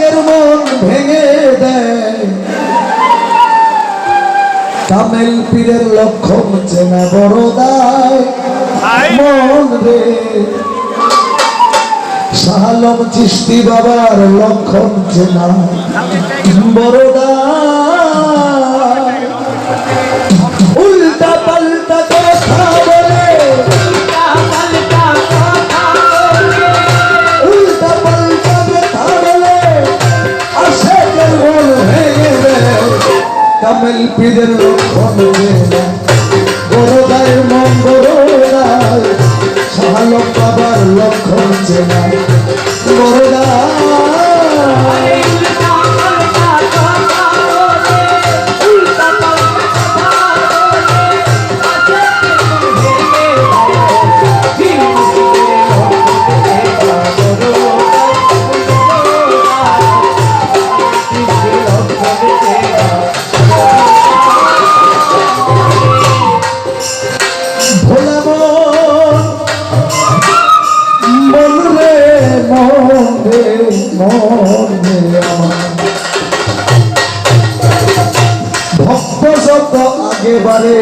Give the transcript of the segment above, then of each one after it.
আশেকের মন ভেঙে দেয়। তামিল পীরের লক্ষণ চেনা বড় দায়। মন রে। শাহালম চিস্তি বাবার লক্ষণ চেনা। বড় পীরের লক্ষণ। চেনা বড়দায় বড়দায় শাহালম বাবার লক্ষণ চেনা। বড়দায় আগে বারে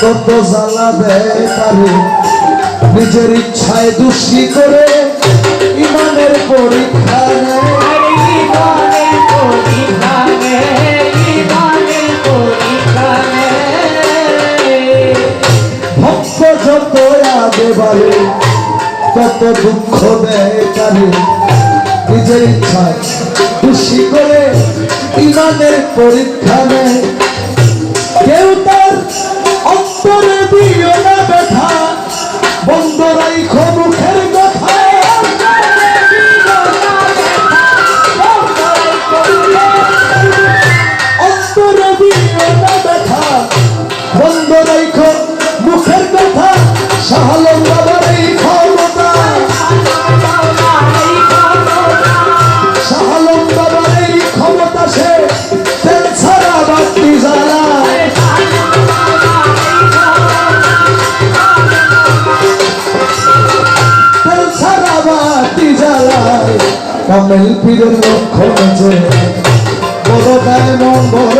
কত জ্বালা দেয় তারে। নিজের ইচ্ছায় দোষী করে ইমানের পরীক্ষা নেয়। ভক্ত যত আগে বাড়ে তত দুঃখ দেয় নিজের ইচ্ছায় খুশি করে ইমানের পরীক্ষা নেয়। কেউ তার অন্তরে দিও না ব্যথা। বন্ধ মুখের কামেল পীরের লক্ষণ যে বড় দায় মন বড়।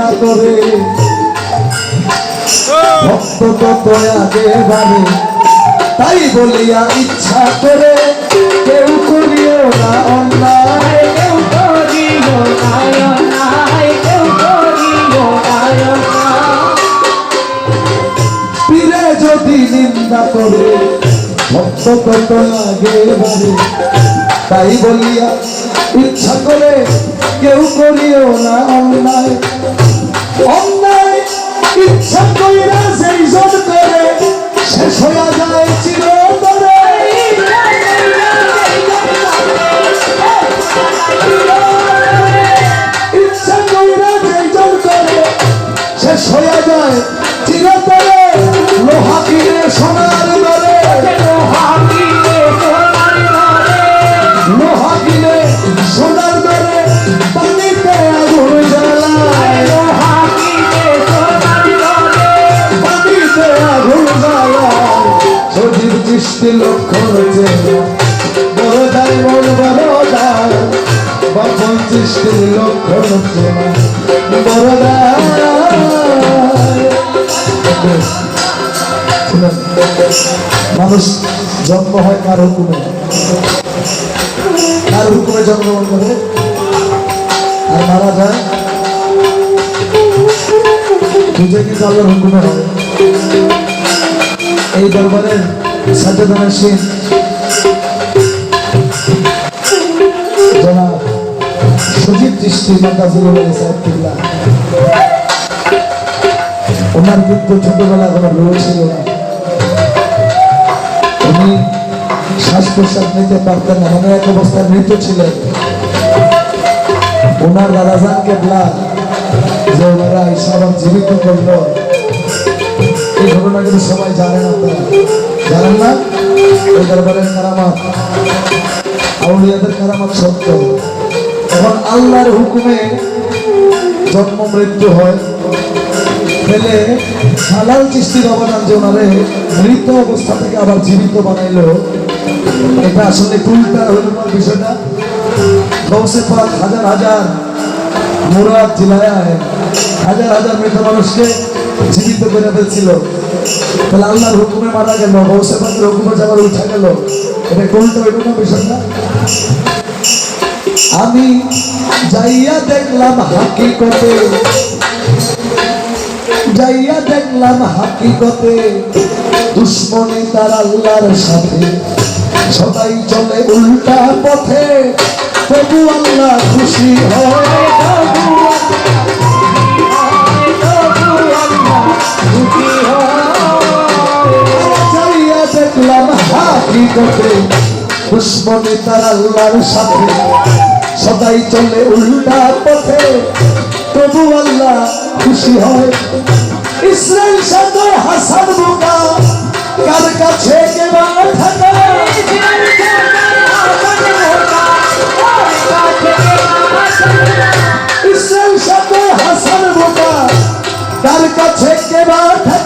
নিন্দা করে ভক্ত তত আগে বাড়ে তাই বলিয়া ইচ্ছা করে কেউ করিও না অন্যায় ফিরে যদি নিন্দা করে ভক্ত তত আগে বাড়ে তাই বলিয়া ইচ্ছা করে কেউ করিও না অন্যায়। অন্যায় ইচ্ছা কইরা সেই জন করে, শেষ হইয়া যায় চিরতরে। ইচ্ছা কইরা সেই জন করে, শেষ হইয়া দায় শুনেন, মানুষ জন্ম হয় কার হুকুমে? কার হুকুমে জন্মগ্রহণ করে? আর মারা যায়? দুজে কিন্তু আল্লাহর হুকুমে হয়। এই দরবারের সাজেদানা সিং দৃষ্টি মাতাজুল সাহেবুল্লাহ ওনার কিন্তু ছোটবেলা কোনো রোগ ছিল না উনি শ্বাস প্রশ্বাস নিতে পারতেন না মানে এক অবস্থায় মৃত ছিলেন ওনার দাদাজান কেবলা যে ওনারা ইসলাম জীবিত করল। এই ঘটনা কিন্তু সবাই জানেন আপনারা জানেন না? ওই দরবারের কারামাত। আউলিয়াদের কারামাত সত্য। এখন আল্লাহর হুকুমে জন্ম, মৃত্যু হয়। ফেলে হালাল চিস্তির অবদান যে ওনারে মৃত অবস্থা থেকে আবার জীবিত বানাইলো। এটা আসলে উল্টা হইল বিষয়টা। গৌসে পাক হাজার হাজার মুরাদ জিলায় হাজার হাজার মৃত মানুষকে জীবিত করে ফেলছিল। তাহলে আল্লাহর হুকুমে মারা গেল গৌসে পাকের হুকুমে যাবার উঠা গেল। এটা হইল না। বিষয়টা আমি যাইয়া দেখলাম হাকি হাকিকতে। যাইয়া দেখলাম হাকিকতে। দুশ্মনী তার আল্লাহর সাথে। সবাই চলে উল্টা পথে। তবু আল্লাহ খুশি হয় যাইয়া দেখলাম হাকিকতে। দুশ্মনী তার আল্লাহর সাথে। সবাই চলে উল্টা পথে। তবু আল্লাহ খুশি হয়। ইসরায়েল সাথে হাসান বোকা। কার কাছে কেবা থাকা ইসরায়েল সাথে হাসান বোকা। কার কাছে কেবা থাকা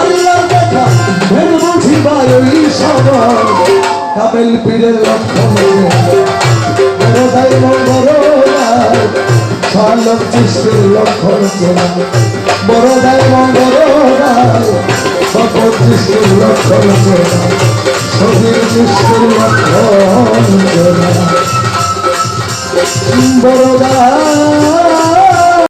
আল্লাহর দেখা ভেদ বুঝিবার ওই সময় কাবেল পীরের লক্ষণ সালক সৃষ্টির লক্ষণ চেনা। বড়দাই